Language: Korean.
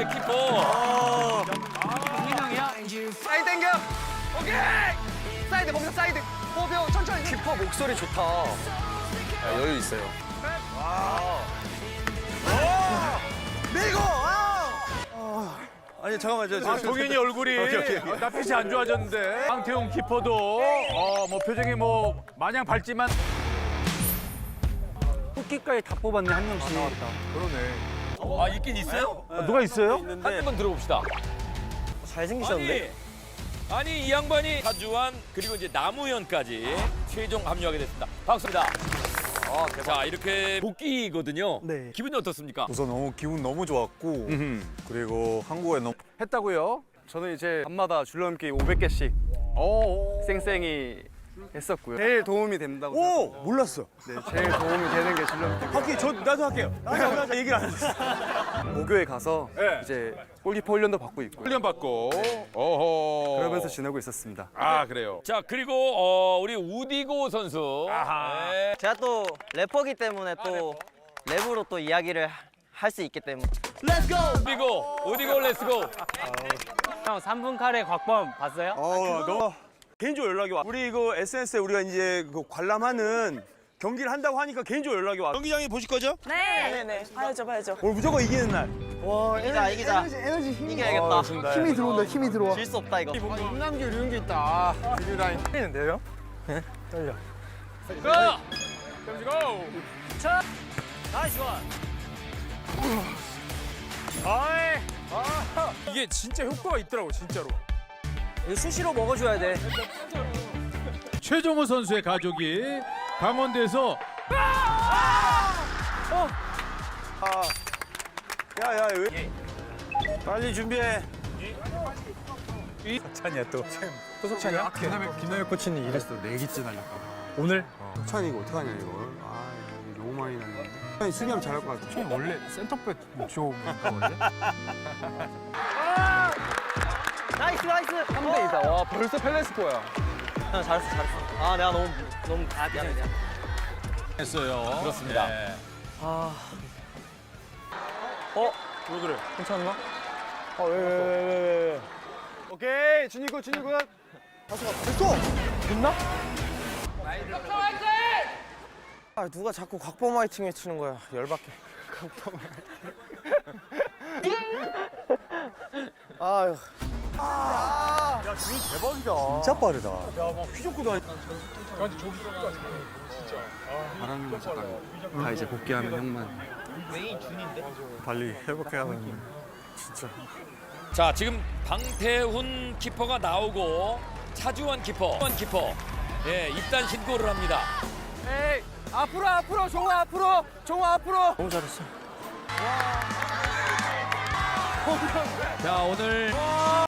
네, 키퍼. 사이드 당겨. 오케이. 사이드 거기서 사이드. 호흡 천천히. 키퍼 목소리 좋다. 여유 있어요. 아니 잠깐만 저, 아, 동현이 얼굴이 어, 나빛이 안 좋아졌는데 황태용 키퍼도 어, 뭐 표정이 뭐 마냥 밝지만 토끼까지 다 뽑았네 한 명씩. 그러네. 아, 있긴 있어요? 누가 있어요? 한번 들어봅시다. 잘생기셨는데? 아니, 아니 이 양반이 하주환 그리고 이제 남우현까지 최종 합류하게 됐습니다. 박수입니다. 아 대박. 자 이렇게 복귀거든요. 네. 기분이 어떻습니까? 우선 너무 기분 너무 좋았고 그리고 한국에 너무 했다고요? 저는 이제 밤마다 줄넘기 500개씩 어. 쌩쌩이 했었고요. 제일 도움이 된다고. 오 생각해요. 몰랐어. 네, 제일 도움이 되는 게 줄넘기. 할게 저 나도 할게요. 나도 나도 얘기를 안 했어. 모교에 가서 네. 이제 골키퍼 훈련도 받고 있고요. 훈련 받고 어허. 그러면서 지내고 있었습니다. 아 그래요. 자 그리고 어, 우리 우디고 선수. 아하. 네. 제가 또 래퍼기 때문에 또 랩으로 또 이야기를 할 수 있기 때문에 우디고 우디고 렛츠고. 형 3분 카레 곽범 봤어요? 어 너. 개인적으로 연락이 와. 우리 이거 SNS에 우리가 이제 그 관람하는 경기를 한다고 하니까 개인적으로 연락이 와. 경기장에 보실 거죠? 네. 네네. 봐야죠, 봐야죠. 오늘 무조건 이기는 날. 이기자 이기자 이겨야겠다 힘이 들어온다. 힘이 들어와. 질 수 없다 이거 김남길 이런 게 있다. 드리라인. 있는데요? 가. 이게 진짜 효과가 있더라고 진짜로. 수시로 먹어줘야 돼. 최종호 선수의 가족이 강원도에서 야야 왜? 빨리 준비해. 찬이야 또. 소속찬이야? 김남일 김남일 코치님 이랬어. 네 개째 날렸다. 오늘? 찬이 이거 어떡하냐 이거. 아 이거 너무 많이 났네. 찬이 수비하면 잘할 것 같아. 원래 센터백 목표인가 원래? 나이스 나이스 3대 2다. 와 벌써 펠레스코야. 형 잘했어 잘했어 아 내가 너무 너무 아 미안해 미안해 했어요. 그렇습니다. 네. 아왜 그래? 괜찮나? 오케이 준이고 준이고. 아 누가 자꾸 곽범 화이팅 외치는 거야 열받게 아 유 진짜 빠르다. 바라는 거 잠깐. 다 이제 복귀하면 형만. 빨리 회복해야 하는. 진짜. 자 지금 방태훈 키퍼가 나오고 차주원 키퍼. 차주원 키퍼. 예 입단 신고를 합니다. 에이 앞으로 앞으로 종아 앞으로 종아 앞으로. 너무 잘했어 자 오늘